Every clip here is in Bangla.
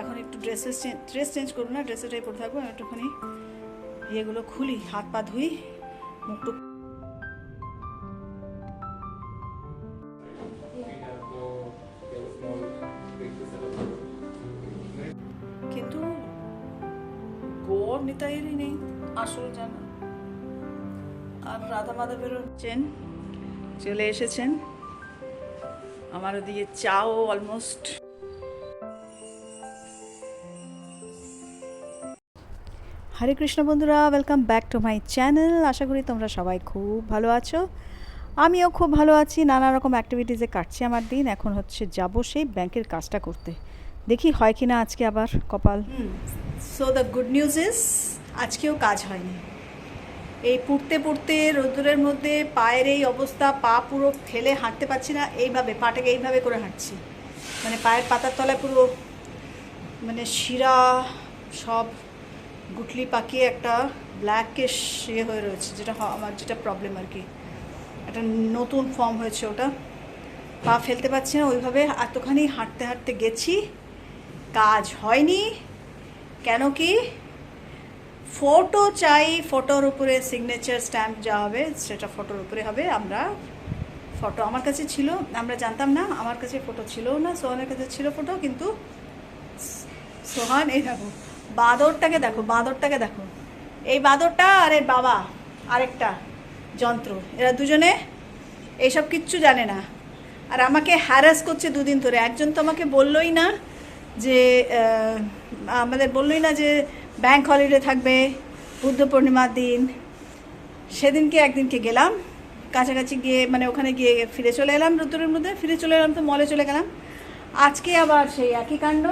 এখন একটু ড্রেসেস ড্রেস চেঞ্জ করব না ড্রেসেটাই পরে থাকব, আমি একটুখানি ইয়েগুলো খুলি, হাত পা ধুই মুখ টুক কিন্তু গড় নিতাইয়েরই নেই, আসল জানা। আর রাধা মাধা বেরোচ্ছেন চলে এসেছেন। আমার ওদিকে চাও অলমোস্ট হরে কৃষ্ণ বন্ধুরা welcome back to my channel আশা করি তোমরা সবাই খুব ভালো আছো। আমিও খুব ভালো আছি। নানা রকম অ্যাক্টিভিটিসে কাটছে আমার দিন। এখন হচ্ছে যাব সেই ব্যাংকের কাজটা করতে। দেখি হয় কি না আজকে আবার কপাল। So the good news is আজকেও কাজ হয়নি। এই পুড়তে পুড়তে, রোদ্দুরের মধ্যে, পায়ের এই অবস্থা, পা পুরো ফেলে হাঁটতে পারছি না। এইভাবে, পাটাকে এইভাবে করে হাঁটছি। মানে পায়ের পাতার তলায় পুরো মানে শিরা, সব গুটলি পাকিয়ে একটা ব্ল্যাকিশ ইয়ে হয়ে রয়েছে, যেটা আমার যেটা প্রবলেম আর কি। একটা নতুন ফর্ম হয়েছে ওটা। পা ফেলতে পারছি না, ওইভাবে এতখানি হাঁটতে হাঁটতে গেছি। কাজ হয়নি। কেন কি? ফটো চাই ফটোর উপরে সিগনেচার স্ট্যাম্প যা হবে, সেটা ফটোর উপরে হবে। আমরা ফটো আমার কাছে ছিল, আমরা জানতাম না, আমার কাছে ফটো ছিল না, সোহানের কাছে ছিল ফটো কিন্তু সোহান, এই দেখো। বাঁদরটাকে দেখো বাঁদরটাকে দেখো। এই বাঁদরটা আর এর বাবা, আরেকটা যন্ত্র। এরা দুজনে এইসব কিচ্ছু জানে না। আর আমাকে হ্যারাস করছে দুদিন ধরে। একজন তো আমাকে বললোই না যে আমাদের বললোই না যে ব্যাংক হলিডে থাকবে, বুদ্ধ পূর্ণিমার দিন। সেদিনকে একদিনকে গেলাম। কাছাকাছি গিয়ে মানে ওখানে গিয়ে ফিরে চলে এলাম। রোদ্দুরের মধ্যে ফিরে চলে এলাম তো মলে চলে গেলাম। আজকে আবার সেই একই কাণ্ড।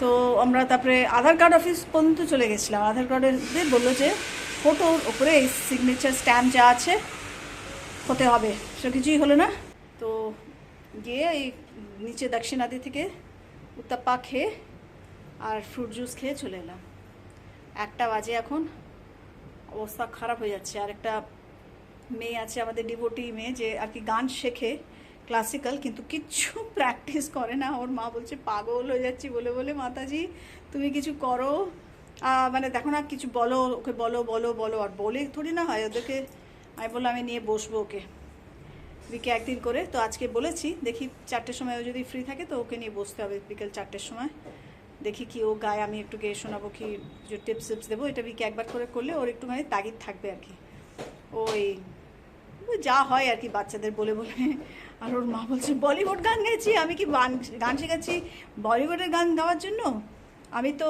তো আমরা তারপরে আধার কার্ড অফিস পর্যন্ত চলে গেছিলাম। আধার কার্ডের বলল যে ফটোর ওপরে এই সিগনেচার স্ট্যাম্প যা আছে, হতে হবে। সে কিছুই হলো না। তো গিয়ে এই নিচে দক্ষিণাদি থেকে উত্তাপ্পা খেয়ে আর ফ্রুট জুস খেয়ে চলে এলাম। একটা বাজে এখন। অবস্থা খারাপ হয়ে যাচ্ছে। আর একটা মেয়ে আছে, আমাদের ডিভোটি মেয়ে, যে আর কি গান শেখে। ক্লাসিক্যাল কিন্তু কিচ্ছু প্র্যাকটিস করে না। ওর মা বলছে, পাগল হয়ে যাচ্ছি বলে বলে, মাতাজি, তুমি কিছু করো। মানে দেখো না, কিছু বলো, ওকে বলো বলো বলো, আর বলে থোড়ি না হয় ওদেরকে। আমি বললাম, আমি নিয়ে বসবো ওকে। বিকে একদিন করে। তো আজকে বলেছি, দেখি চারটের সময় ও যদি ফ্রি থাকে, তো ওকে নিয়ে বসতে হবে বিকেল চারটের সময়। দেখি কি ও গায়ে, আমি একটু গেয়ে শোনাবো কি টিপস টিপস দেবো। এটা বিকে একবার করে করলে ওর একটুখানি তাগিদ থাকবে আর কি। ওই যা হয় আর কি বাচ্চাদের বলে বলে। আর ওর মা বলছে বলিউড গান গেয়েছি আমি কি গান গান শেখাচ্ছি বলিউডের গান গাওয়ার জন্য? আমি তো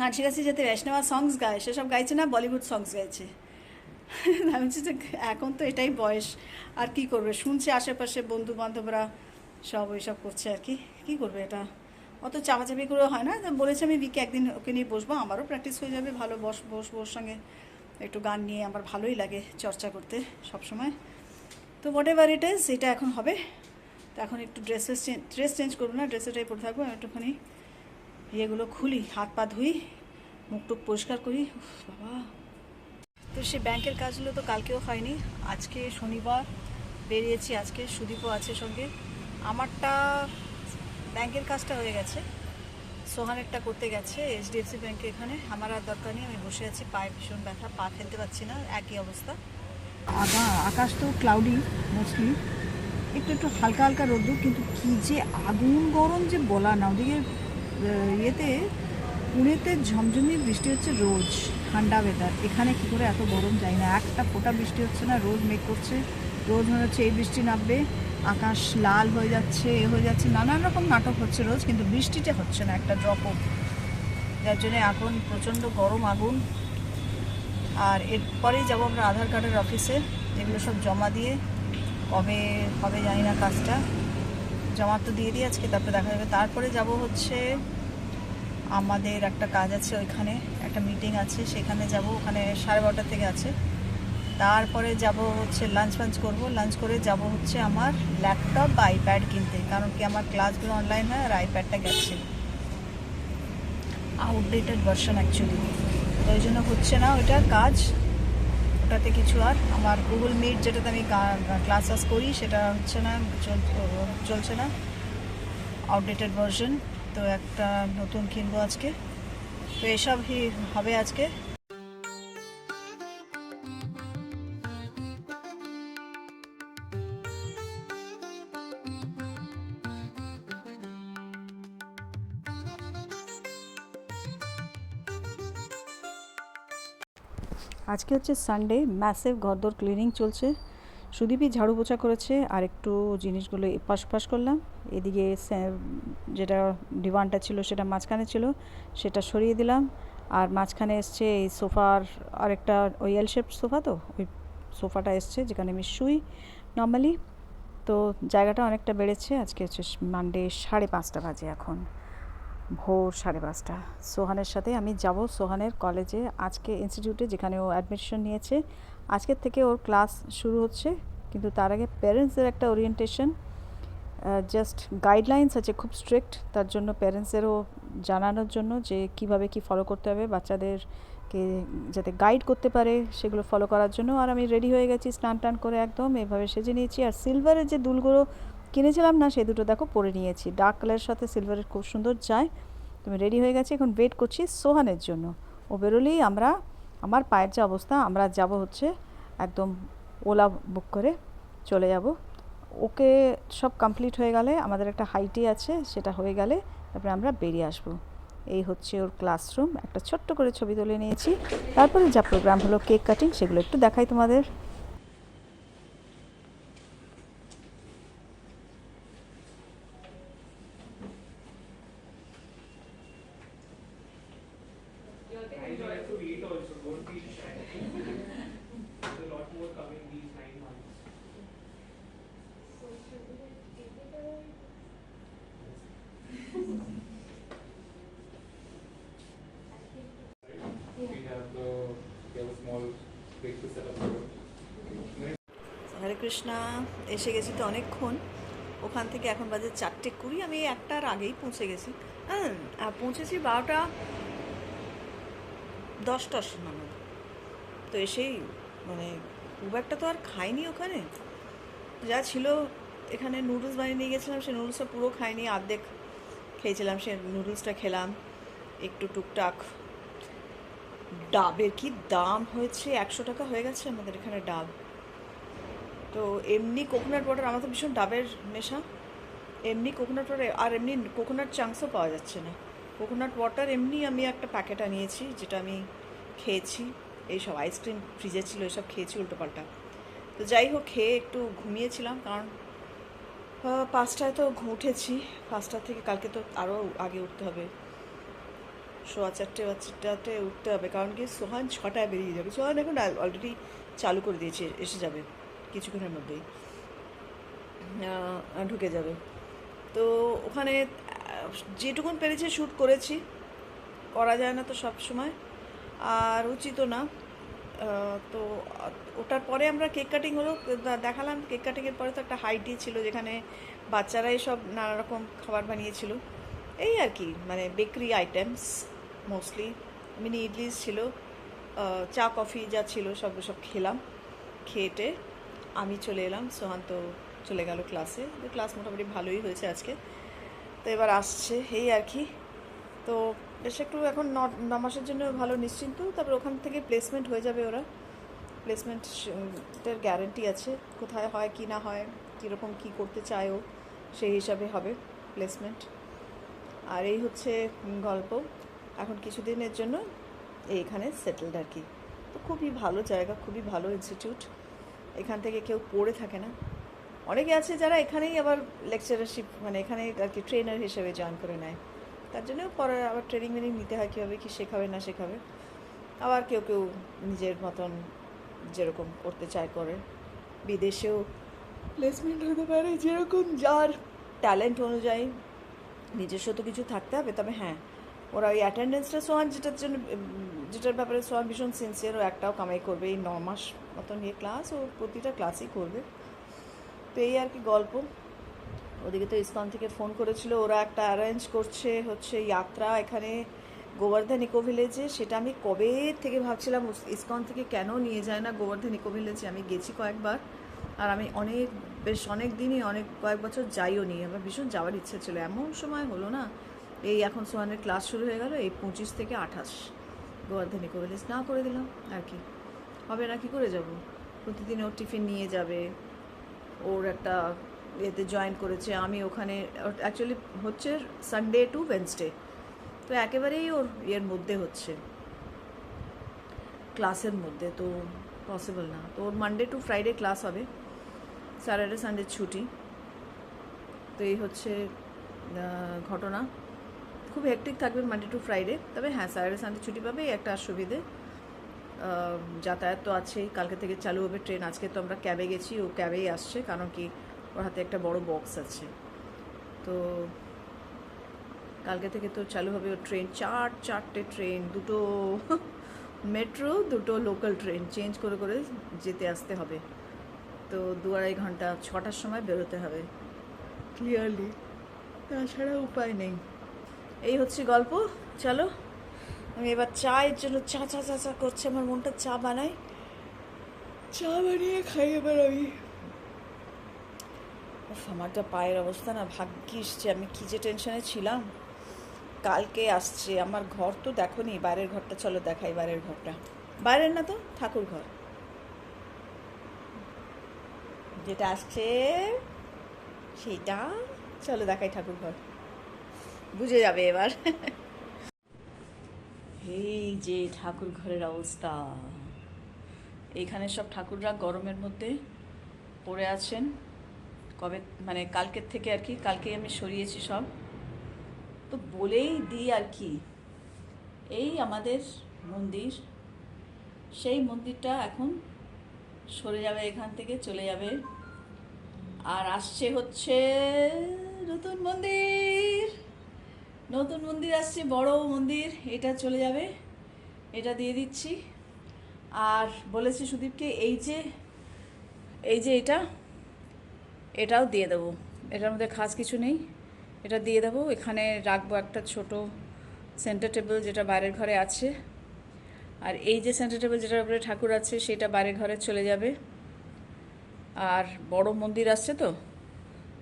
গান শেখাচ্ছি যাতে বৈষ্ণবা সংস গায়, সেসব গাইছে না বলিউড সংস গাইছে। আমি বলছি যে এখন তো এটাই বয়স, আর কি করবে? শুনছে আশেপাশে বন্ধু বান্ধবরা সব ওইসব করছে আর কি। কি করবে এটা? অত চাপাচাপি করে হয় না। বলেছে আমি বিকে একদিন ওকে নিয়ে বসবো, আমারও প্র্যাকটিস হয়ে যাবে, ভালো বস বস ওর সঙ্গে। একটু গান নিয়ে আমার ভালোই লাগে চর্চা করতে সব সময় তো হোয়াট এভার ইট ইজ এটা এখন হবে। তো এখন একটু ড্রেসেস ড্রেস চেঞ্জ করব না ড্রেসেটাই পরে থাকব। একটুখানি ইয়েগুলো খুলি, হাত পা ধুই, মুখ টুক পরিষ্কার করি। বাবা। তো সে ব্যাংকের কাজগুলো তো কালকেও হয়নি। আজকে শনিবার বেরিয়েছি, আজকে সুদীপও আছে সঙ্গে। আমারটা ব্যাংকের কাজটা হয়ে গেছে। সোহানেরটা করতে গেছে এইচডিএফসি ব্যাংকে এখানে। আমার আর দরকার নেই, আমি বসে আছি, পায়ে ভীষণ ব্যথা, পা ফেলতে পারছি না, একই অবস্থা। আগা আকাশ তো ক্লাউডি মোস্টলি একটু একটু হালকা হালকা রোদ্দুর, কিন্তু কী যে আগুন গরম যে বলা না ওদিকে ইয়েতে, পুনেতে ঝমঝমি বৃষ্টি হচ্ছে রোজ, ঠান্ডা ওয়েদার এখানে কী করে এত গরম যায় না। একটা ফোঁটা বৃষ্টি হচ্ছে না, রোজ মেঘ করছে, রোজ মনে হচ্ছে এই বৃষ্টি নামবে। আকাশ লাল হয়ে যাচ্ছে, এ হয়ে যাচ্ছে, নানান রকম নাটক হচ্ছে রোজ, কিন্তু বৃষ্টিটা হচ্ছে না, একটা ড্রপও যার জন্য এখন প্রচণ্ড গরম আগুন। আর এরপরেই যাব আমরা আধার কার্ডের অফিসে এগুলো সব জমা দিয়ে, কবে হবে জানি না কাজটা। জমা তো দিয়ে দিই আজকে, তারপরে দেখা যাবে। তারপরে যাব হচ্ছে, আমাদের একটা কাজ আছে ওইখানে, একটা মিটিং আছে, সেখানে যাব, ওখানে সাড়ে বারোটা থেকে আছে। তারপরে যাব হচ্ছে লাঞ্চ ফাঞ্চ করব। লাঞ্চ করে যাব হচ্ছে আমার ল্যাপটপ বা আইপ্যাড কিনতে। কারণ কি আমার ক্লাসগুলো অনলাইন হয় আর আইপ্যাডটা গেছে। আউটডেটেড ভার্সন অ্যাকচুয়ালি তো ওই জন্য হচ্ছে না ওইটা কাজ। ওটাতে কিছু আর। আমার গুগল মিট যেটাতে আমি ক্লাস ক্লাস করি, সেটা হচ্ছে না, চল- চলছে না। আউটডেটেড ভার্সন তো একটা নতুন কিনবো আজকে। তো এসবই হবে আজকে। আজকে হচ্ছে সানডে ম্যাসিভ ঘরদোর ক্লিনিং চলছে। সুদীপই ঝাড়ু পোছা করেছে, আর একটু জিনিসগুলো এপাশ পাশ করলাম। এদিকে যেটা ডিভানটা ছিল সেটা মাঝখানে ছিল, সেটা সরিয়ে দিলাম। আর মাঝখানে এসছে এই সোফার আরেকটা, ওই এল শেপ সোফা তো? ওই সোফাটা এসছে, যেখানে আমি শুই নর্মালি তো জায়গাটা অনেকটা বেড়েছে, আজকে হচ্ছে মানডে সাড়ে পাঁচটা বাজে এখন। ভোর সাড়ে পাঁচটা। সোহানের সাথে আমি যাব সোহানের কলেজে। আজকে ইনস্টিটিউটে যেখানে ও অ্যাডমিশন নিয়েছে। আজকের থেকে ওর ক্লাস শুরু হচ্ছে। কিন্তু তার আগে প্যারেন্টসদের একটা ওরিয়েন্টেশন জাস্ট গাইডলাইন্স আছে খুব স্ট্রিক্ট তার জন্য প্যারেন্টসদেরও জানানোর জন্য যে কীভাবে কি ফলো করতে হবে বাচ্চাদেরকে যাতে গাইড করতে পারে সেগুলো ফলো করার জন্য। আর আমি রেডি হয়ে গেছি, স্নান টান করে একদম। এভাবে সেজে নিয়েছি। আর সিলভারের যে দুলগুলো কিনেছিলাম না, সেই দুটো দেখো পরে নিয়েছি। ডার্ক কালারের সাথে সিলভারের খুব সুন্দর যায়। তুমি রেডি হয়ে গেছি, এখন ওয়েট করছি সোহানের জন্য। ও বেরোলেই আমরা, আমার পায়ের যে অবস্থা, আমরা যাব হচ্ছে একদম ওলা বুক করে চলে যাব। ওকে সব কমপ্লিট হয়ে গেলে, আমাদের একটা হাইটি আছে, সেটা হয়ে গেলে তারপরে আমরা বেরিয়ে আসব। এই হচ্ছে ওর ক্লাসরুম একটা ছোট্ট করে ছবি তুলে নিয়েছি। তারপরে যা প্রোগ্রাম হলো কেক কাটিং সেগুলো একটু দেখাই তোমাদের। কৃষ্ণা এসে গেছি তো অনেকক্ষণ। ওখান থেকে এখন বাজে চারটে কুড়ি, আমি একটার আগেই পৌঁছে গেছি। হ্যাঁ পৌঁছেছি বারোটা দশটার সময়। তো এসেই মানে খুব একটা তো আর খাইনি ওখানে। যা ছিল, এখানে নুডলস বানিয়ে নিয়ে গেছিলাম, সে নুডলসটা পুরো খাইনি অর্ধেক খেয়েছিলাম, সে নুডলসটা খেলাম, একটু টুকটাক। ডাবের কি দাম হয়েছে? একশো টাকা হয়ে গেছে আমাদের এখানে ডাব। তো এমনি কোকোনাট ওয়াটার আমার তো ভীষণ ডাবের নেশা। এমনি কোকোনাট ওয়াটার আর এমনি কোকোনাট চাংসও পাওয়া যাচ্ছে না। কোকোনাট ওয়াটার এমনি আমি একটা প্যাকেট আনিয়েছি, যেটা আমি খেয়েছি। এইসব আইসক্রিম ফ্রিজে ছিল এসব খেয়েছি উল্টোপাল্টা। তো যাই হোক, খেয়ে একটু ঘুমিয়েছিলাম, কারণ পাঁচটায় তো উঠেছি। পাঁচটা থেকে কালকে তো আরও আগে উঠতে হবে। সোয়া চারটে বা চারটাতে উঠতে হবে, কারণ কি সোহান ছটায় বেরিয়ে যাবে। সোহান এখন অলরেডি চালু করে দিয়েছে, এসে যাবে। কিছুক্ষণের মধ্যেই ঢুকে যাবে। তো ওখানে যেটুকুন পেরেছি শ্যুট করেছি, করা যায় না তো সব সময়, আর উচিতও না। তো ওটার পরে আমরা কেক কাটিং হলো দেখালাম কেক কাটিংয়ের পরে তো একটা হাইটি ছিল, যেখানে বাচ্চারাই সব নানা রকম খাবার বানিয়েছিল। এই আর কি মানে bakery items mostly mini idlis ছিল চা কফি যা ছিল সব সব খেলাম খেয়েটে আমি চলে এলাম, সোহান তো চলে গেল ক্লাসে ক্লাস মোটামুটি ভালোই হয়েছে আজকে। তো এবার আসছে এই আর কি। তো বেশ একটু এখন ন মাসের জন্য ভালো নিশ্চিন্ত, তারপর ওখান থেকে প্লেসমেন্ট হয়ে যাবে ওরা। প্লেসমেন্টের গ্যারেন্টি আছে, কোথায় হয়, কি না হয়, কীরকম কী করতে চায় ও, সেই হিসাবে হবে প্লেসমেন্ট আর এই হচ্ছে গল্প। এখন কিছুদিনের জন্য এইখানে সেটেলড আর কি। তো খুবই ভালো জায়গা, খুবই ভালো ইনস্টিটিউট এখান থেকে কেউ পড়ে থাকে না। অনেকে আছে যারা এখানেই আবার লেকচারারশিপ মানে এখানে আর কি ট্রেনার হিসেবে জয়েন করে নেয়। তার জন্য পরে আবার ট্রেনিং মেনিং নিতে হয় কীভাবে, কী শেখাবে, না শেখাবে। আবার কেউ কেউ নিজের মতন যেরকম করতে চায় করে। বিদেশেও প্লেসমেন্ট হতে পারে যেরকম যার ট্যালেন্ট অনুযায়ী। নিজস্ব তো কিছু থাকতে হবে, তবে হ্যাঁ ওরা ওই অ্যাটেন্ডেন্সটা সোয়ান যেটার জন্য যেটার ব্যাপারে সোয়ান ভীষণ সিনসিয়ার ও একটাও কামাই করবে এই ন মাস মতন নিয়ে ক্লাস ও প্রতিটা ক্লাসই করবে। তো এই আর কি গল্প। ওদিকে তো ইসকন থেকে ফোন করেছিল, ওরা একটা অ্যারেঞ্জ করছে হচ্ছে যাত্রা এখানে গোবর্ধন ইকো ভিলেজে সেটা আমি কবে থেকে ভাবছিলাম ইসকন থেকে কেন নিয়ে যায় না গোবর্ধন ইকো ভিলেজে আমি গেছি কয়েকবার, আর আমি অনেক, বেশ অনেক দিনই, অনেক কয়েক বছর যাইও নি। আমার ভীষণ যাওয়ার ইচ্ছে ছিল। এমন সময় হলো না, এই এখন সোহানের ক্লাস শুরু হয়ে গেল, এই পঁচিশ থেকে আঠাশ গোবর্ধন করে দিস না করে দিলাম, আর কি। হবে না, কি করে যাব? প্রতিদিন ওর টিফিন নিয়ে যাবে, ওর একটা এতে জয়েন করেছে, আমি ওখানে অ্যাকচুয়ালি হচ্ছে সানডে টু ওয়েনসডে তো একেবারেই ওর ইয়ের মধ্যে হচ্ছে। ক্লাসের মধ্যে, তো পসিবল না। তো ওর মানডে টু ফ্রাইডে ক্লাস হবে স্যাটারডে সানডে ছুটি। তো এই হচ্ছে ঘটনা। খুব হেক্টিক থাকবে মানডে টু ফ্রাইডে তবে হ্যাঁ স্যাটারডে সানডে ছুটি পাবে একটা সুবিধে যাতায়াত তো আছেই। কালকে থেকে চালু হবে ট্রেন। আজকে তো আমরা ক্যাবে গেছি, ও ক্যাবেই আসছে, কারণ কি ওর হাতে একটা বড় বক্স আছে। তো কালকে থেকে তো চালু হবে ওর ট্রেন। চার, চারটে ট্রেন, দুটো মেট্রো দুটো লোকাল ট্রেন চেঞ্জ করে করে যেতে আসতে হবে। তো দু আড়াই ঘণ্টা, ছটার সময় বেরোতে হবে। ক্লিয়ারলি তাছাড়া উপায় নেই। এই হচ্ছে গল্প। চলো। আমি এবার চায়ের জন্য চা চা চা চা করছে আমার মনটা চা বানাই চা বানিয়ে খাই এবার আমি। আমার যা পায়ের অবস্থা না ভাগ্যিস যে আমি কী যে টেনশনে ছিলাম। কালকে আসছে আমার ঘর তো দেখো নি বাইরের ঘরটা চলো দেখাই বাইরের ঘরটা। বাইরের না তো ঠাকুর ঘর। যেটা আসছে সেইটা চলো দেখাই ঠাকুর ঘর। বুঝে যাবে এবার। এই যে ঠাকুর ঘরের অবস্থা। এইখানে সব ঠাকুররা গরমের মধ্যে পড়ে আছেন। কবে মানে কালকের থেকে আর কি, কালকেই আমি সরিয়েছি সব। তো বলেই দিই আর কি, এই আমাদের মন্দির। সেই মন্দিরটা এখন সরে যাবে, এখান থেকে চলে যাবে। আর আসছে হচ্ছে নতুন মন্দির। নতুন মন্দির আসছে, বড় মন্দির, এটা চলে যাবে, এটা দিয়ে দিচ্ছি। আর বলেছি সুদীপকে, এই যে এই যে এটা, এটাও দিয়ে দেবো। এটার মধ্যে খাস কিছু নেই, এটা দিয়ে দেবো। এখানে রাখব একটা ছোট সেন্টার টেবিল যেটা বাইরের ঘরে আছে। আর এই যে সেন্টার টেবিল যেটার উপরে ঠাকুর আছে, সেটা বাইরের ঘরে চলে যাবে। আর বড় মন্দির আসছে তো?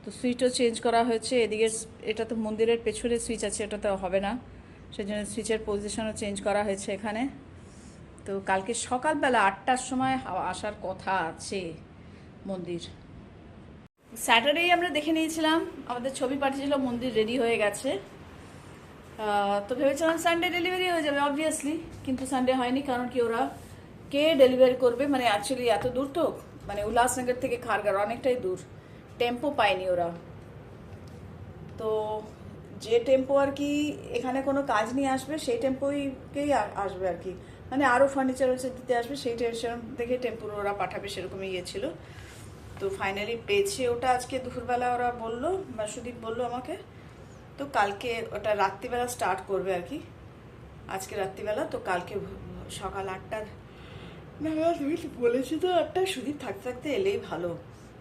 তো সুইচও চেঞ্জ করা হয়েছে, এদিকে এটা তো মন্দিরের পেছনে সুইচ আছে এটা তো হবে না। সেজন্য সুইচের পজিশনও চেঞ্জ করা হয়েছে এখানে। তো কালকে সকালবেলা আটটার সময় আসার কথা আছে মন্দির। স্যাটারডেই আমরা দেখে নিয়েছিলাম, আমাদের ছবি পাঠিয়েছিল, মন্দির রেডি হয়ে গেছে। তো ভেবেছিলাম সানডে ডেলিভারি হয়ে যাবে অবভিয়াসলি কিন্তু সানডে হয়নি, কারণ কি ওরা কে ডেলিভারি করবে? মানে অ্যাকচুয়ালি এত দূর তো? মানে উল্লাসনগর থেকে খারগার অনেকটাই দূর। টেম্পো পায়নি ওরা। তো যে টেম্পো আর কি এখানে কোনো কাজ নিয়ে আসবে, সেই টেম্পোইকেই আসবে আর কি। মানে আরও ফার্নিচার হচ্ছে দিতে আসবে, সেই সেরকম দেখে টেম্পো ওরা পাঠাবে, সেরকমই ইয়ে ছিল। তো ফাইনালি পেয়েছে ওটা আজকে, দুপুরবেলা ওরা বলল বা সুদীপ বলল আমাকে, তো কালকে ওটা রাত্রিবেলা স্টার্ট করবে আর কি। আজকে রাত্রিবেলা, তো কালকে সকাল আটটার বলেছি তো আটটা সুদীপ থাকতে থাকতে এলেই ভালো।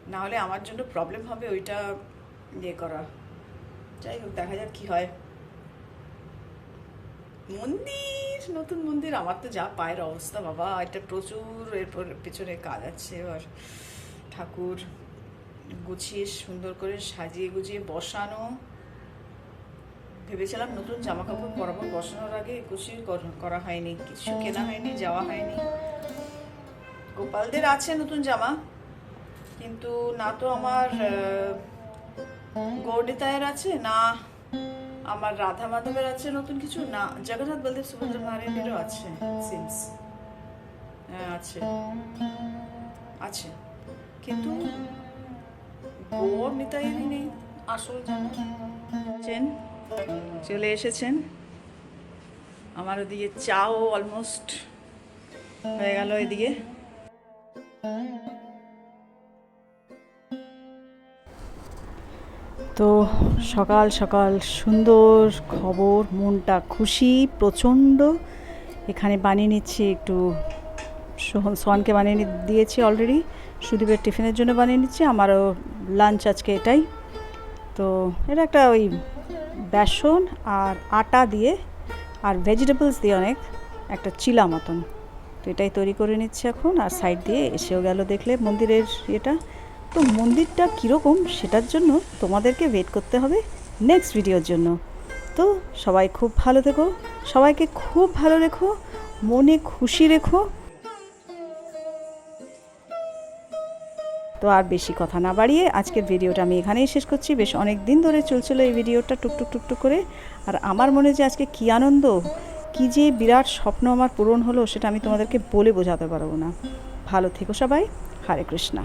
না হলে আমার জন্য প্রবলেম হবে ওইটা ইয়ে করা। যাই হোক, দেখা যাক কি হয়। মন্দির, নতুন মন্দির, আমার তো যা পায়ের অবস্থা, বাবা, এটা প্রচুর, এরপর পেছনে কাজ আছে, এবার ঠাকুর গুছিয়ে, সুন্দর করে সাজিয়ে গুছিয়ে বসানো। ভেবেছিলাম নতুন জামা কাপড় পরাবো, বসানোর আগে কর- করা হয়নি, কিছু কেনা হয়নি, যাওয়া হয়নি। গোপালদের আছে নতুন জামা? কিন্তু না তো আমার গৌডিতায়ের আছে, না আমার রাধা মাধবের আছে নতুন কিছু, না জগন্নাথ বলদেব সুভদ্রা মারেনেরও আছে সিমস হ্যাঁ আছে। আছে। কিন্তু গৌর নিতাইয়েরই নেই আসল চলে এসেছেন। আমার ওদিকে চাও অলমোস্ট হয়ে গেল এদিকে। তো সকাল সকাল সুন্দর খবর, মনটা খুশি, প্রচণ্ড। এখানে বানিয়ে নিচ্ছি একটু সোহন সোহানকে বানিয়ে দিয়েছি অলরেডি সুদীপের টিফিনের জন্য বানিয়ে নিচ্ছি, আমারও লাঞ্চ আজকে এটাই। তো এটা একটা ওই বেসন আর আটা দিয়ে আর ভেজিটেবলস দিয়ে অনেক একটা চিলা মতন। তো এটাই তৈরি করে নিচ্ছে এখন, আর সাইড দিয়ে এসেও গেল দেখলে মন্দিরের এটা তো মন্দিরটা কীরকম সেটার জন্য তোমাদেরকে ওয়েট করতে হবে নেক্সট ভিডিওর জন্য। তো সবাই খুব ভালো থেকো, সবাইকে খুব ভালো রেখো, মনে খুশি রেখো। তো আর বেশি কথা না বাড়িয়ে আজকের ভিডিওটা আমি এখানেই শেষ করছি। বেশ অনেক দিন ধরে চলছিল এই ভিডিওটা টুকটুক টুকটুক করে। আর আমার মনে যে আজকে কী আনন্দ, কী যে বিরাট স্বপ্ন আমার পূরণ হলো, সেটা আমি তোমাদেরকে বলে বোঝাতে পারব না। ভালো থেকো সবাই। হরে কৃষ্ণা।